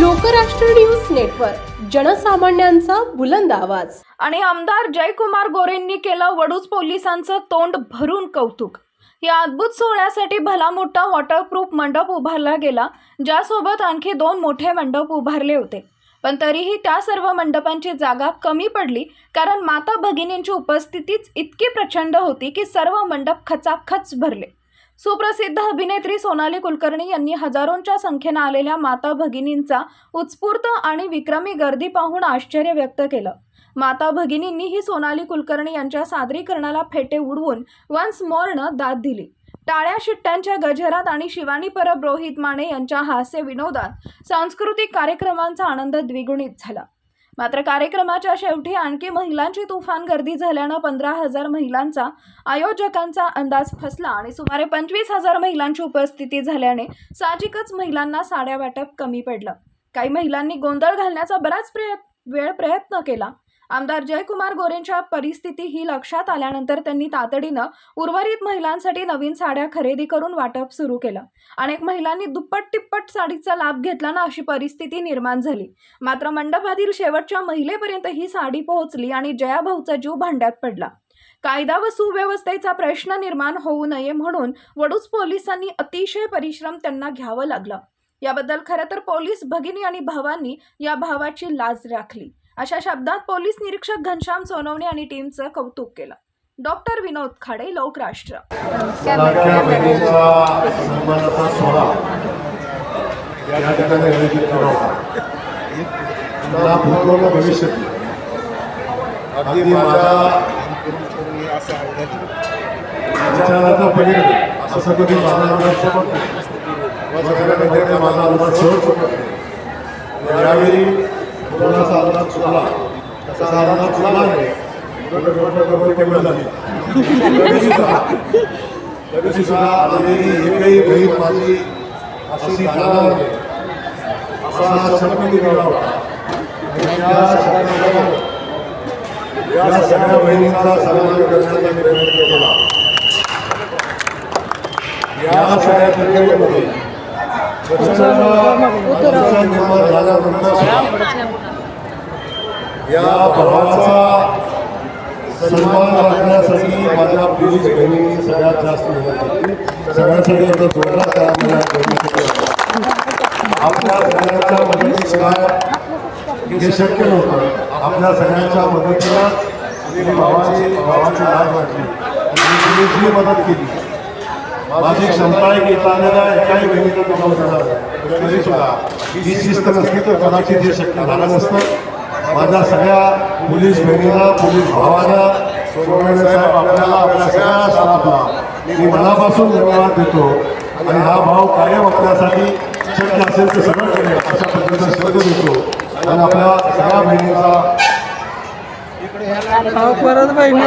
Lokrashtra news network जनसामान्यांचा बुलंद आवाज. आणि आमदार जयकुमार गोरेंनी केलं वडूज पोलिसांचं तोंड भरून कौतुक. या अद्भुत सोहळ्यासाठी भला मोठा वॉटरप्रूफ मंडप उभारला गेला ज्यासोबत आणखी दोन मोठे मंडप उभारले होते. पण तरीही त्या सर्व मंडपांची जागा कमी पडली कारण माता भगिनींची उपस्थितीच इतकी प्रचंड होती की सर्व मंडप खचाखच भरले. सुप्रसिद्ध अभिनेत्री सोनाली कुलकर्णी यांनी हजारोंच्या संख्येनं आलेल्या माता भगिनींचा उत्स्फूर्त आणि विक्रमी गर्दी पाहून आश्चर्य व्यक्त केलं. माता भगिनींनीही सोनाली कुलकर्णी यांच्या सादरीकरणाला फेटे उडवून वन्स मोरनं दाद दिली. टाळ्या शिट्ट्यांच्या गजरात आणि शिवानी परब रोहित माने यांच्या हास्य विनोदात सांस्कृतिक कार्यक्रमांचा आनंद द्विगुणित झाला. मात्र कार्यक्रमाच्या शेवटी आणखी महिलांची तुफान गर्दी झाल्यानं पंधरा हजार महिलांचा आयोजकांचा अंदाज फसला आणि सुमारे पंचवीस हजार महिलांची उपस्थिती झाल्याने साहजिकच महिलांना साड्या वाटप कमी पडलं. काही महिलांनी गोंधळ घालण्याचा बराच प्रयत् वेळ प्रयत्न केला. आमदार जयकुमार गोरेंच्या परिस्थिती ही लक्षात आल्यानंतर त्यांनी तातडीनं उर्वरित महिलांसाठी नवीन साड्या खरेदी करून वाटप सुरू केलं. अनेक महिलांनी दुप्पट तिप्पट साडीचा लाभ घेतला ना अशी परिस्थिती निर्माण झाली. मात्र मंडपातील शेवटच्या महिलेपर्यंत ही साडी पोहोचली आणि जयाभाऊचा जीव भांड्यात पडला. कायदा व सुव्यवस्थेचा प्रश्न निर्माण होऊ नये म्हणून वडूज पोलिसांनी अतिशय परिश्रम त्यांना घ्यावं लागलं. याबद्दल खरं तर पोलीस भगिनी आणि भावांनी या भावाची लाज राखली. अशा शब्दात पोलीस निरीक्षक घनश्याम सोनवणे आणि टीमचं कौतुक केलं. डॉक्टर विनोद खाडे लोकराष्ट्र असं कधी माझा माझा यावेळी अंदाज चुकला तसा अंदाज चुकला नाही तरी सुद्धा आलेली एकही बहीण माझी अशी जाणार असा शब्द दिला होता त्या या सगळ्या बहिणींचा सन्मान करण्याचा मी प्रयत्न केला या सगळ्या प्रक्रियेमध्ये प्रचंड अडचण निर्माण झाल्यानंतर या भावाचा सन्मान राखण्यासाठी माझ्या पोलीस बहिणी सगळ्यात जास्त मेहनत सगळ्यासाठी आता जोरदार करा मला. आपल्या सगळ्यांच्या मदतीशिवाय हे शक्य नव्हतं. आपल्या सगळ्यांच्या मदतीला मी भावाची भावाची लाज वाटली. आणि तुम्ही जी मदत केली माझी क्षमता आहे की इथं एकाही बहिणीला तुम्हाला देणार तरी सुद्धा ही शिस्त नसली तर कदाचित हे शक्य झालं नसतं. माझ्या सगळ्या पोलीस बहिणीला पोलीस भावाला साहेब आपल्याला आपल्या सगळ्या स्टाफला मी मनापासून धन्यवाद देतो. आणि हा भाव कायम आपल्यासाठी शक्य असेल तर सगळं करेल अशा पद्धतीचा शब्द देतो आणि आपल्या सगळ्या बहिणीचा परत बहिणी